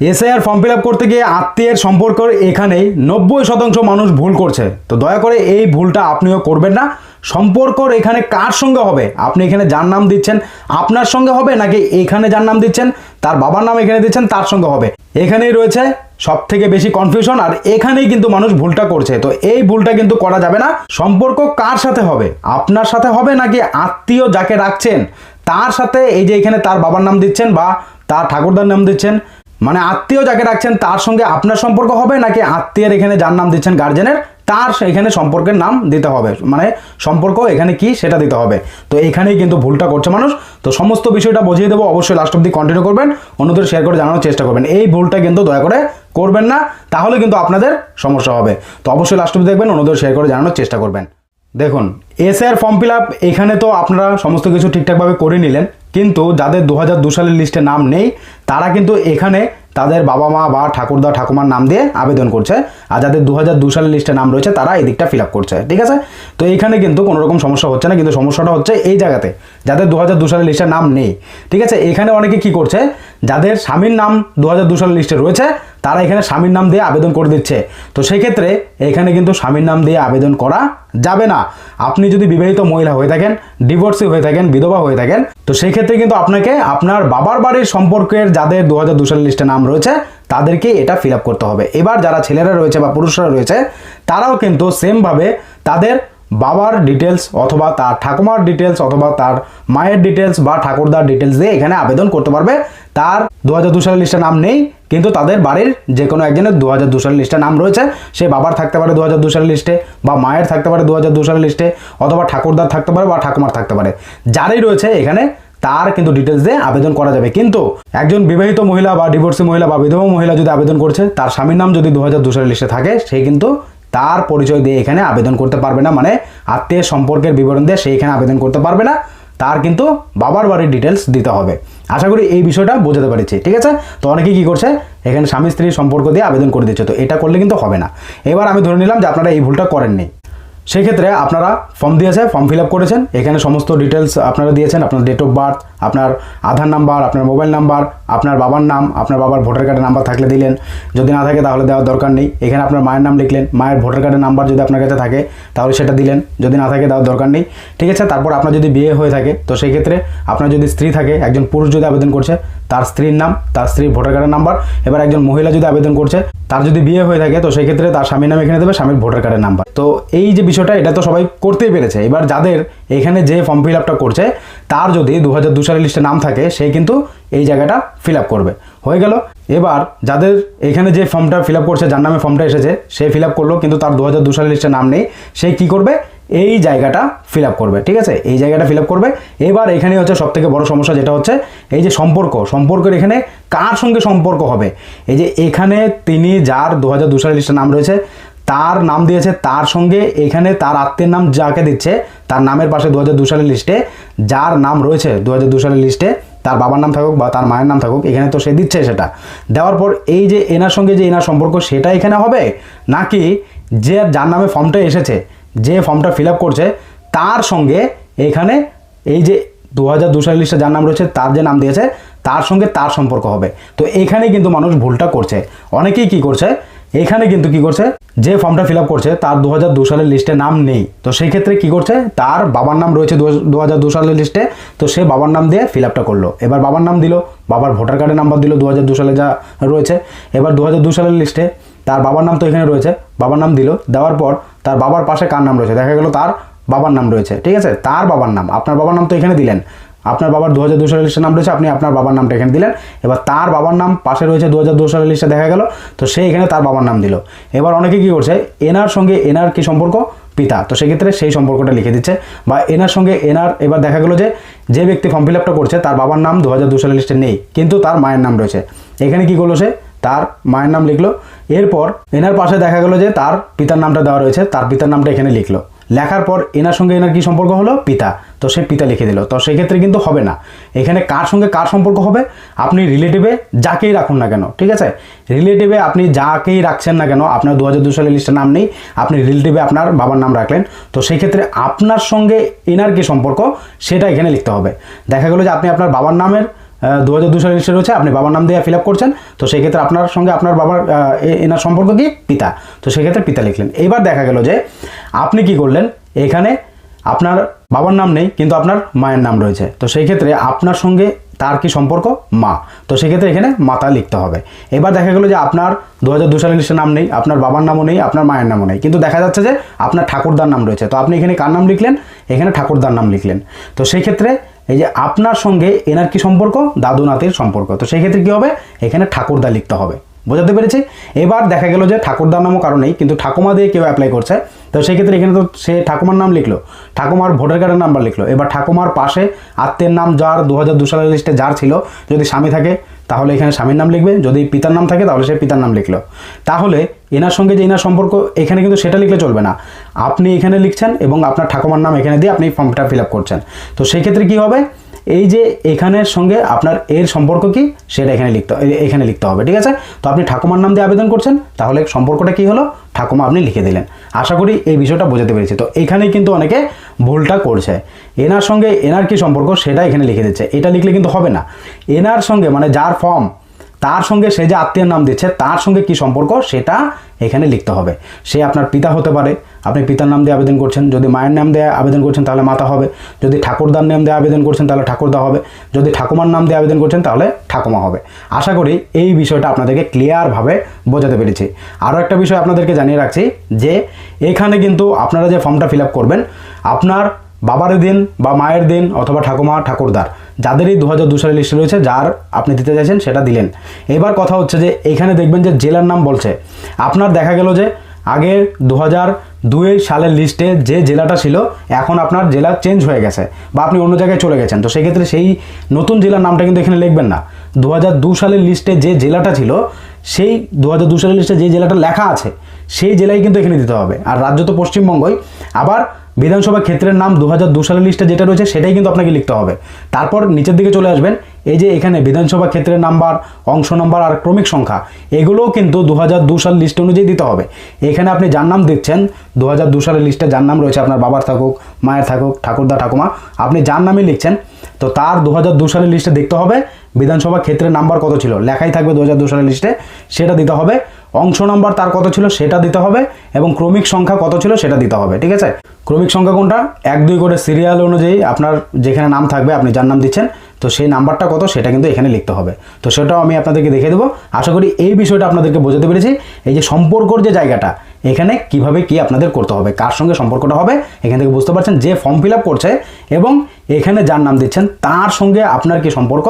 SIR form fill করতে গিয়ে আত্মীয়ের সম্পর্ক এখানেই নব্বই শতাংশ মানুষ ভুল করছে। তো দয়া করে এই ভুলটা আপনিও করবেন না। সম্পর্কর এখানে কার সঙ্গে হবে? আপনি এখানে যার নাম দিচ্ছেন, আপনার সঙ্গে হবে নাকি এখানে যার নাম দিচ্ছেন, তার বাবার নাম এখানে দিচ্ছেন, তার সঙ্গে হবে? এখানেই রয়েছে সব থেকে বেশি কনফিউশন আর এখানেই কিন্তু মানুষ ভুলটা করছে। তো এই ভুলটা কিন্তু করা যাবে না। সম্পর্ক কার সাথে হবে? আপনার সাথে হবে নাকি আত্মীয় যাকে রাখছেন, তার সাথে এই যে এখানে তার বাবার নাম দিচ্ছেন বা তার ঠাকুরদার নাম দিচ্ছেন মানে আত্মীয় যাকে রাখছেন তার সঙ্গে আপনার সম্পর্ক হবে নাকি আত্মীয়ের এখানে যার নাম দিচ্ছেন গার্জেনের তার এখানে সম্পর্কের নাম দিতে হবে? মানে সম্পর্ক এখানে কি সেটা দিতে হবে। তো এখানেই কিন্তু ভুলটা করছে মানুষ। তো সমস্ত বিষয়টা বুঝিয়ে দেবো। অবশ্যই লাস্ট অব্দি কন্টিনিউ করবেন, অন্যদের শেয়ার করে জানানোর চেষ্টা করবেন। এই ভুলটা কিন্তু দয়া করে করবেন না, তাহলে কিন্তু আপনাদের সমস্যা হবে। তো অবশ্যই লাস্ট অব্দি দেখবেন, অন্যদের শেয়ার করে জানানোর চেষ্টা করবেন। দেখুন এসআর ফর্ম ফিল আপ এখানে তো আপনারা সমস্ত কিছু ঠিকঠাকভাবে করে নিলেন। কিন্তু যাদের দু হাজার দু সালের লিস্টে নাম নেই, তারা কিন্তু এখানে তাদের বাবা মা বা ঠাকুরদা, ঠাকুমার নাম দিয়ে আবেদন করছে। আর যাদের দু হাজার দু সালের লিস্টে নাম রয়েছে, তারা এই দিকটা ফিল আপ করছে। ঠিক আছে? তো এইখানে কিন্তু কোনো রকম সমস্যা হচ্ছে না, কিন্তু সমস্যাটা হচ্ছে এই জায়গাতে। যাদের দু হাজার দু সালের লিস্টে নাম নেই। ঠিক আছে? এখানে অনেকে কি করছে? যাদের স্বামীর নাম দু হাজার দু সালের লিস্টে রয়েছে তারা এখানে স্বামীর নাম দিয়ে আবেদন করে দিচ্ছে। তো সেই ক্ষেত্রে এখানে কিন্তু স্বামীর নাম দিয়ে আবেদন করা যাবে না। আপনি যদি বিবাহিত মহিলা হয়ে থাকেন ডিভোর্সি হয়ে থাকেন, বিধবা হয়ে থাকেন, তো সেই ক্ষেত্রে কিন্তু আপনাকে আপনার বাবার বাড়ির সম্পর্কের যাদের দু হাজার দু সালের লিস্টে নাম রয়েছে, তাদেরকে এটা ফিল করতে হবে। এবার যারা ছেলেরা রয়েছে বা পুরুষরা রয়েছে, তারাও কিন্তু সেমভাবে তাদের বাবার ডিটেলস অথবা তার ঠাকুমার ডিটেলস অথবা তার মায়ের ডিটেলস বা ঠাকুরদার ডিটেলস দিয়ে এখানে আবেদন করতে পারবে। তার দু হাজার দু সালের লিস্টে নাম নেই কিন্তু তাদের বাড়ির যে কোনো একজনের দু হাজার দু সালের লিস্টে নাম রয়েছে। সে বাবার থাকতে পারে দু হাজার সালের লিস্টে বা মায়ের থাকতে পারে দু হাজার সালের লিস্টে অথবা ঠাকুরদার থাকতে পারে বা ঠাকুমার থাকতে পারে। যারই রয়েছে এখানে, তার কিন্তু ডিটেলস দিয়ে আবেদন করা যাবে। কিন্তু একজন বিবাহিত মহিলা বা ডিভোর্সি মহিলা বা বিধবা মহিলা যদি আবেদন করছে, তার স্বামীর নাম যদি দু হাজার দু সালের লিস্টে থাকে, সে কিন্তু তার পরিচয় দিয়ে এখানে আবেদন করতে পারবে না। মানে আত্মীয় সম্পর্কের বিবরণ দিয়ে সে এখানে আবেদন করতে পারবে না। তার কিন্তু বাবার বাড়ির ডিটেলস দিতে হবে। আশা করি এই বিষয়টা বোঝাতে পেরেছি, ঠিক আছে? তো অনেকে কি করছে? এখানে স্বামী স্ত্রীর সম্পর্ক দিয়ে আবেদন করে দিচ্ছে, তো এটা করলে কিন্তু হবে না। এবার আমি ধরে নিলাম যে আপনারা এই ভুলটা করেননি। সেই ক্ষেত্রে আপনারা ফর্ম দিয়েছে ফর্ম ফিল আপ করেছেন। এখানে সমস্ত ডিটেলস আপনারা দিয়েছেন, আপনার ডেট অফ বার্থ আপনার আধার নাম্বার আপনার মোবাইল নাম্বার আপনার বাবার নাম, আপনার বাবার ভোটার কার্ডের নাম্বার থাকলে দিলেন। যদি না থাকে তাহলে দেওয়ার দরকার নেই। এখানে আপনার মায়ের নাম লিখলেন, মায়ের ভোটার কার্ডের নাম্বার যদি আপনার কাছে থাকে, তাহলে সেটা দিলেন। যদি না থাকে দেওয়ার দরকার নেই। ঠিক আছে, তারপর আপনার যদি বিয়ে হয়ে থাকে, তো সেই ক্ষেত্রে আপনার যদি স্ত্রী থাকে, একজন পুরুষ যদি আবেদন করছে তার স্ত্রীর নাম, তার স্ত্রীর ভোটার কার্ডের নাম্বার, এবার একজন মহিলা যদি আবেদন করছে, তার যদি বিয়ে হয়ে থাকে, তো সেই ক্ষেত্রে তার স্বামীর নাম এখানে দেবে, স্বামীর ভোটার কার্ডের নাম্বার। তো এই যে বিষয়টা, এটা তো সবাই করতেই পেরেছে। এবার যাদের এখানে যে ফর্ম ফিল আপটা করছে, তার যদি দু হাজার দু সালের লিস্টে নাম থাকে, সে কিন্তু এই জায়গাটা ফিল আপ করবে। হয়ে গেল। এবার যাদের এখানে যে ফর্মটা ফিল আপ করছে, যার নামে ফর্মটা এসেছে, সে ফিল আপ করল, কিন্তু তার দু হাজার দু সালের লিস্টে নাম নেই, সে কি করবে? এই জায়গাটা ফিল আপ করবে, ঠিক আছে? এই জায়গাটা ফিল আপ করবে। এবার এখানে হচ্ছে সব থেকে বড় সমস্যা যেটা হচ্ছে, এই যে সম্পর্ক, সম্পর্কের এখানে কার সঙ্গে সম্পর্ক হবে? এই যে এখানে তিনি যার দু হাজার দু সালের লিস্টে নাম রয়েছে, তার নাম দিয়েছে, তার সঙ্গে এখানে তার আত্মীয়ের নাম যাকে দিচ্ছে, তার নামের পাশে দু হাজার দু সালের লিস্টে যার নাম রয়েছে দু হাজার দু সালের লিস্টে তার বাবার নাম থাকুক বা তার মায়ের নাম থাকুক, এখানে তো সে দিচ্ছে সেটা। দেওয়ার পর এই যে এনার সঙ্গে যে এনার সম্পর্ক, সেটা এখানে হবে? নাকি যে যার নামে ফর্মটা এসেছে যে ফর্মটা ফিল করছে, তার সঙ্গে এখানে এই যে দু হাজার দু সালের লিস্টে যার নাম রয়েছে, তার যে নাম দিয়েছে, তার সঙ্গে তার সম্পর্ক হবে। তো এখানে কিন্তু মানুষ ভুলটা করছে। অনেকেই কি করছে? এখানে কিন্তু কি করছে? যে ফর্মটা ফিল করছে, তার দু হাজার সালের লিস্টে নাম নেই। তো সেই ক্ষেত্রে কি করছে? তার বাবার নাম রয়েছে দু হাজার সালের লিস্টে, তো সে বাবার নাম দিয়ে ফিল আপটা করল। এবার বাবার নাম দিল, বাবার ভোটার কার্ডের নাম্বার দিল দু হাজার সালে যা রয়েছে। এবার দু হাজার দু সালের লিস্টে তার বাবার নাম তো এখানে রয়েছে, বাবার নাম দিল। দেওয়ার পর তার বাবার পাশে কার নাম রয়েছে? দেখা গেল তার বাবার নাম রয়েছে। ঠিক আছে? তার বাবার নাম। আপনার বাবার নাম তো এখানে দিলেন। আপনার বাবার দু হাজার দুশো সালের লিস্টে নাম রয়েছে, আপনি আপনার বাবার নামটা এখানে দিলেন। এবার তার বাবার নাম পাশে রয়েছে দু হাজার দু সালের লিস্টে দেখা গেল, তো সে এখানে তার বাবার নাম দিল। এবার অনেকে কী করছে, এনার সঙ্গে এনার কি সম্পর্ক? পিতা। তো সেক্ষেত্রে সেই সম্পর্কটা লিখে দিচ্ছে বা এনার সঙ্গে এনার এবার দেখা গেলো যে যে ব্যক্তি ফর্ম ফিল আপটা করছে, তার বাবার নাম দু হাজার দু সালের লিস্টে নেই, কিন্তু তার মায়ের নাম রয়েছে। এখানে কি করল সে? তার মায়ের নাম লিখলো। এরপর এনার পাশে দেখা গেলো যে তার পিতার নামটা দেওয়া রয়েছে, তার পিতার নামটা এখানে লিখলো। লেখার পর এনার সঙ্গে এনার কি সম্পর্ক হলো? পিতা। তো সে পিতা লিখে দিল। তো সেক্ষেত্রে কিন্তু হবে না। এখানে কার সঙ্গে কার সম্পর্ক হবে? আপনি রিলেটিভে যাকেই রাখুন না কেন, ঠিক আছে? রিলেটিভে আপনি যাকেই রাখছেন না কেন, আপনার দু হাজার সালের লিস্টের নাম নেই, আপনি রিলেটিভে আপনার বাবার নাম রাখলেন। তো সেই ক্ষেত্রে আপনার সঙ্গে এনার কি সম্পর্ক? সেটা এখানে লিখতে হবে। দেখা গেলো যে আপনি আপনার বাবার নামের দু হাজার দুশো লিস্টে রয়েছে আপনি বাবার নাম দিয়ে ফিল আপ করছেন। তো সেই ক্ষেত্রে আপনার সঙ্গে আপনার বাবার এনার সম্পর্ক কি? পিতা। তো সেক্ষেত্রে পিতা লিখলেন। এবার দেখা গেল যে আপনি কি করলেন? এখানে আপনার বাবার নাম নেই, কিন্তু আপনার মায়ের নাম রয়েছে। তো সেই ক্ষেত্রে আপনার সঙ্গে তার কি সম্পর্ক? মা। তো সেক্ষেত্রে এখানে মাতা লিখতে হবে। এবার দেখা গেলো যে আপনার দু হাজার দু সালের নাম নেই, আপনার বাবার নামও নেই, আপনার মায়ের নামও নেই। কিন্তু দেখা যাচ্ছে যে আপনার ঠাকুরদার নাম রয়েছে। তো আপনি এখানে কার নাম লিখলেন? এখানে ঠাকুরদার নাম লিখলেন। তো সেই ক্ষেত্রে এই যে আপনার সঙ্গে এনার কি সম্পর্ক? দাদু নাতির সম্পর্ক। তো সেই ক্ষেত্রে কী হবে? এখানে ঠাকুরদা লিখতে হবে। বোঝাতে পেরেছি? এবার দেখা গেল যে ঠাকুরদার নামও কারণ নেই, কিন্তু ঠাকুমা দিয়ে কেউ অ্যাপ্লাই করছে। তো সেই ক্ষেত্রে এখানে তো সে ঠাকুমার নাম লিখলো। ঠাকুমার ভোটার কার্ডের নাম্বার লিখলো। এবার ঠাকুমার পাশে আত্মীয়ের নাম যার দু হাজার দু সালের লিস্টে যার ছিল, যদি স্বামী থাকে, তাহলে এখানে স্বামীর নাম লিখবে। যদি পিতার নাম থাকে, তাহলে সে পিতার নাম লিখলো। তাহলে এনার সঙ্গে যে এনার সম্পর্ক, এখানে কিন্তু সেটা লিখলে চলবে না। আপনি এখানে লিখছেন এবং আপনার ঠাকুমার নাম এখানে দিয়ে আপনি ফর্মটা ফিল আপ করছেন। তো সেই ক্ষেত্রে কী হবে? এই যে এখানের সঙ্গে আপনার এর সম্পর্ক কি? সেটা এখানে লিখতে এখানে লিখতে হবে, ঠিক আছে? তো আপনি ঠাকুমার নাম দিয়ে আবেদন করছেন, তাহলে সম্পর্কটা কি হলো? ঠাকুমা আপনি লিখে দিলেন। আশা করি এই বিষয়টা বোঝাতে পেরেছি। তো এখানেই কিন্তু অনেকে ভুলটা করছে। এনার সঙ্গে এনার কি সম্পর্ক, সেটা এখানে লিখে দিচ্ছে। এটা লিখলে কিন্তু হবে না। এনার সঙ্গে মানে যার ফর্ম তার সঙ্গে সে যে আত্মীয়ের নাম দিচ্ছে, তার সঙ্গে কি সম্পর্ক সেটা এখানে লিখতে হবে। সে আপনার পিতা হতে পারে, আপনি পিতার নাম দিয়ে আবেদন করছেন, যদি মায়ের নাম দিয়ে আবেদন করছেন তাহলে মাতা হবে, যদি ঠাকুরদার নাম দিয়ে আবেদন করছেন তাহলে ঠাকুরদা হবে, যদি ঠাকুমার নাম দিয়ে আবেদন করছেন তাহলে ঠাকুমা হবে। আশা করি এই বিষয়টা আপনাদেরকে ক্লিয়ারভাবে বোঝাতে পেরেছি। আরও একটা বিষয় আপনাদেরকে জানিয়ে রাখছি যে, এখানে কিন্তু আপনারা যে ফর্মটা ফিল করবেন, আপনার বাবার দিন বা মায়ের দিন অথবা ঠাকুমা, ঠাকুরদার, যাদেরই দু হাজার দু সালের লিস্টে রয়েছে, যার আপনি দিতে চাইছেন সেটা দিলেন। এবার কথা হচ্ছে যে, এখানে দেখবেন যে জেলার নাম বলছে। আপনার দেখা গেল যে আগে দু হাজার দুই সালের লিস্টে যে জেলাটা ছিল, এখন আপনার জেলা চেঞ্জ হয়ে গেছে বা আপনি অন্য জায়গায় চলে গেছেন। তো সেক্ষেত্রে সেই নতুন জেলার নামটা কিন্তু এখানে লিখবেন না। দু হাজার দু সালের লিস্টে যে জেলাটা ছিল, সেই দু হাজার দু সালের লিস্টে যে জেলাটা লেখা আছে, সেই জেলায় কিন্তু এখানে দিতে হবে। আর রাজ্য তো পশ্চিমবঙ্গই। আবার বিধানসভা ক্ষেত্রের নাম দু হাজার দু সালের লিস্টে যেটা রয়েছে সেটাই কিন্তু আপনাকে লিখতে হবে। তারপর নিচের দিকে চলে আসবেন, এই যে এখানে বিধানসভা ক্ষেত্রের নাম্বার, অংশ নাম্বার আর ক্রমিক সংখ্যা, এগুলোও কিন্তু দু হাজার দু সাল লিস্ট অনুযায়ী দিতে হবে। এখানে আপনি যার নাম দিচ্ছেন দু হাজার দু সালের লিস্টে যার নাম রয়েছে আপনার বাবার থাকুক, মায়ের থাকুক, ঠাকুরদা, ঠাকুমা, আপনি যার নামই লিখছেন, তো তার দু হাজার দু সালের লিস্টে দেখতে হবে, বিধানসভা ক্ষেত্রের নাম্বার কত ছিল, লেখাই থাকবে দু সালের লিস্টে সেটা দিতে হবে। অংশ নম্বর তার কত ছিল সেটা দিতে হবে এবং ক্রমিক সংখ্যা কত ছিল সেটা দিতে হবে, ঠিক আছে? ক্রমিক সংখ্যা কোনটা? এক, দুই করে সিরিয়াল অনুযায়ী আপনার যেখানে নাম থাকবে, আপনি যার নাম দিচ্ছেন, তো সেই নাম্বারটা কত সেটা কিন্তু এখানে লিখতে হবে। তো সেটাও আমি আপনাদেরকে দেখে দেবো। আশা করি এই বিষয়টা আপনাদেরকে বোঝাতে পেরেছি। এই যে সম্পর্কর যে জায়গাটা এখানে কীভাবে কি আপনাদের করতে হবে, কার সঙ্গে সম্পর্কটা হবে, এখান থেকে বুঝতে পারছেন যে ফর্ম ফিল করছে এবং এখানে যার নাম দিচ্ছেন তার সঙ্গে আপনার কি সম্পর্ক,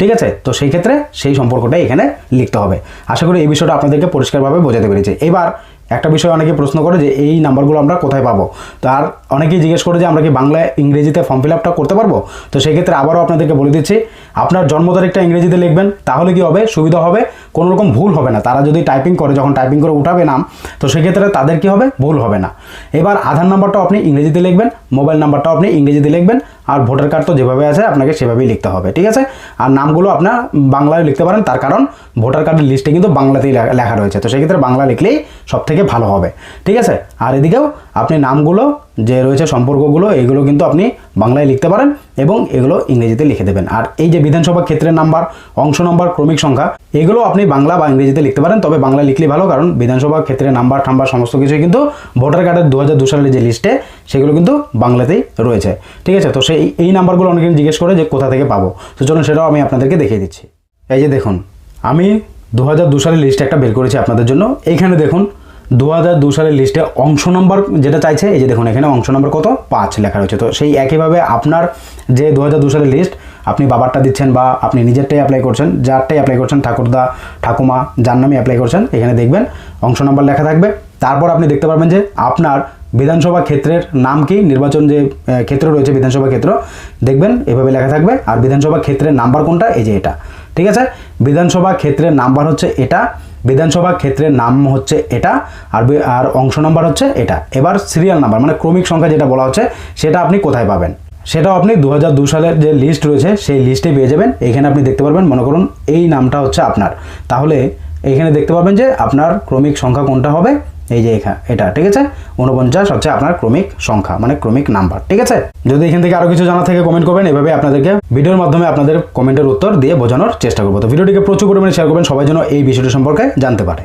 ঠিক আছে? তো সেই ক্ষেত্রে সেই সম্পর্কটাই এখানে লিখতে হবে। আশা করি এই বিষয়টা আপনাদেরকে পরিষ্কারভাবে বোঝাতে পেরেছি। এবার একটা বিষয় অনেকে প্রশ্ন করে যে এই নাম্বারগুলো আমরা কোথায় পাবো? তো আর অনেকেই জিজ্ঞেস করে যে আমরা কি বাংলা ইংরেজিতে ফর্ম ফিল আপটা করতে পারব? তো সেক্ষেত্রে আবারও আপনাদেরকে বলে দিচ্ছি, আপনার জন্ম তারিখটা ইংরেজিতে লিখবেন, তাহলে কি হবে? সুবিধা হবে, কোনো রকম ভুল হবে না। তারা যদি টাইপিং করে, যখন টাইপিং করে উঠাবে নাম, তো সেক্ষেত্রে তাদের কি হবে? ভুল হবে না। এবার আধার নাম্বারটাও আপনি ইংরেজিতে লিখবেন মোবাইল নাম্বারটাও আপনি ইংরেজিতে লিখবেন আর ভোটার কার্ড তো যেভাবে আছে, আপনাকে সেভাবেই লিখতে হবে, ঠিক আছে? আর নামগুলো আপনার বাংলায় লিখতে পারেন, তার কারণ ভোটার কার্ডের লিস্টে কিন্তু বাংলাতেই লেখা- রয়েছে, তো সেক্ষেত্রে বাংলা লিখলেই সব থেকে ভালো হবে, ঠিক আছে? আর এদিকেও আপনি নামগুলো যে রয়েছে সম্পর্কগুলো, এগুলো কিন্তু আপনি বাংলায় লিখতে পারেন এবং এগুলো ইংরেজিতে লিখে দেবেন। আর এই যে বিধানসভা ক্ষেত্রের নাম্বার, অংশ নম্বর, ক্রমিক সংখ্যা, এগুলো আপনি বাংলা বা ইংরেজিতে লিখতে পারেন, তবে বাংলা লিখলেই ভালো, কারণ বিধানসভা ক্ষেত্রে নাম্বার টাম্বার সমস্ত কিছুই কিন্তু ভোটার কার্ডের দু হাজার দু সালের যে লিস্টে সেগুলো কিন্তু বাংলাতেই রয়েছে। ঠিক আছে? তো সেই, এই নাম্বারগুলো অনেকে জিজ্ঞেস করে যে কোথা থেকে পাবো। তো চলুন সেটাও আমি আপনাদেরকে দেখিয়ে দিচ্ছি। এই যে দেখুন, আমি দু হাজার দু সালের লিস্ট একটা বের করেছি আপনাদের জন্য। এইখানে দেখুন দু হাজার দু সালের লিস্টে অংশ নম্বর যেটা চাইছে, এই যে দেখুন এখানে অংশ নম্বর কত? পাঁচ লেখা রয়েছে। তো সেই একইভাবে আপনার যে দু হাজার দু সালের লিস্ট আপনি বাবারটা দিচ্ছেন বা আপনি নিজেরটাই অ্যাপ্লাই করছেন, যারটাই অ্যাপ্লাই করছেন, ঠাকুরদা, ঠাকুমা, যার নামে অ্যাপ্লাই করছেন, এখানে দেখবেন অংশ নম্বর লেখা থাকবে। তারপর আপনি দেখতে পারবেন যে আপনার বিধানসভা ক্ষেত্রের নাম কি, নির্বাচন যে ক্ষেত্র রয়েছে বিধানসভা ক্ষেত্র, দেখবেন এভাবে লেখা থাকবে। আর বিধানসভা ক্ষেত্রের নাম্বার কোনটা? এই যে এটা। ঠিক আছে? বিধানসভা ক্ষেত্রের নাম্বার হচ্ছে এটা। বিধানসভা ক্ষেত্রের নাম হচ্ছে এটা, আর আর অংশ নাম্বার হচ্ছে এটা। এবার সিরিয়াল নাম্বার মানে ক্রমিক সংখ্যা যেটা বলা হচ্ছে, সেটা আপনি কোথায় পাবেন? সেটাও আপনি দু সালের যে লিস্ট রয়েছে, সেই লিস্টে পেয়ে যাবেন। এখানে আপনি দেখতে পারবেন, মনে করুন, এই নামটা হচ্ছে আপনার। তাহলে এখানে দেখতে পাবেন যে আপনার ক্রমিক সংখ্যা কোনটা হবে? এই যে এখা, এটা, ঠিক আছে? উনপঞ্চাশ হচ্ছে আপনার ক্রমিক সংখ্যা মানে ক্রমিক নাম্বার, ঠিক আছে? যদি এখান থেকে আরও কিছু জানা থাকে কমেন্ট করবেন, এভাবে আপনাদেরকে ভিডিওর মাধ্যমে আপনাদের কমেন্টের উত্তর দিয়ে বোঝানোর চেষ্টা করব। তো ভিডিওটিকে প্রচুর পরিমাণে শেয়ার করবেন, সবাই যেন এই বিষয়টি সম্পর্কে জানতে পারে।